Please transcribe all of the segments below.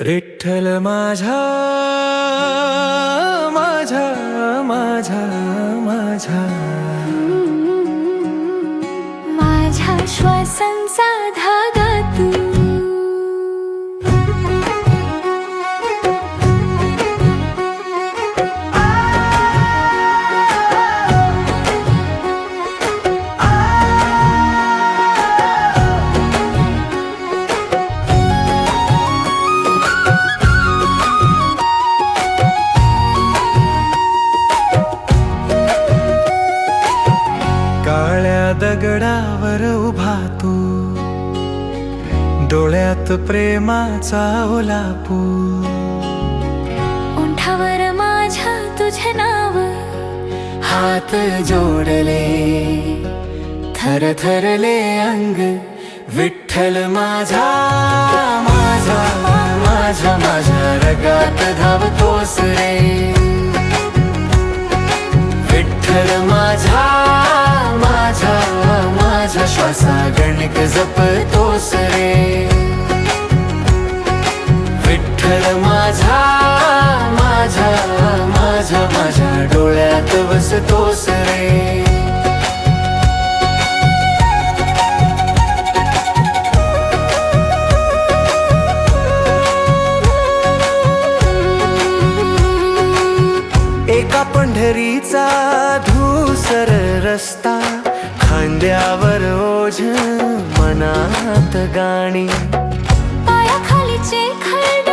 विठ्ठल माझा माझा माझा माझा. माझ्या श्वासांचा डोळ्यात प्रेमाचा ओला पूर ओंठावर माझ्या तुझे नाव. हात जोडले थर थरले अंग विठ्ठल माझा माझा माझा माझ्या रगात धावतोस रे. विठ्ठल माझा माझा माझा श्वासा गणिक जपतोस विठ्ठल माझा माझा माझा माझ्या डोळ्यात बसतोस रे एका पंढरीचा धूसर रस्ता खांद्यावर ओझ मनात गाणी. पायाखालीचे खरडोळ्यात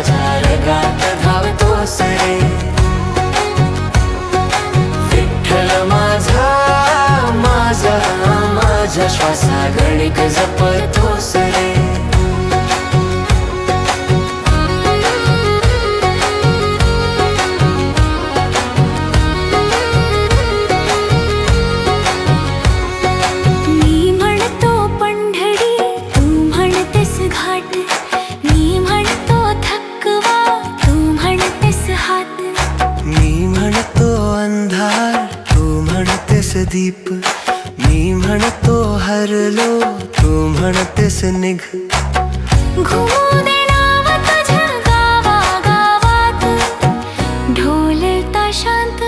माझ्या रगात धावतोस रे विठ्ठल माझा माझा माझ्या श्वासा गणिक जपतोस दीप मी म्हणतो हरलो तू म्हणतेस निघ. शांत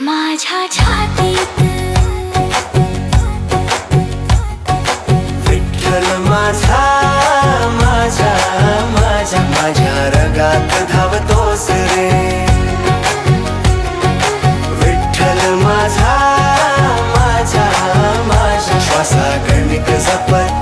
माझ्या छातीत. विठ्ठल माझा माझा माझ्या माझ्या रगात माझा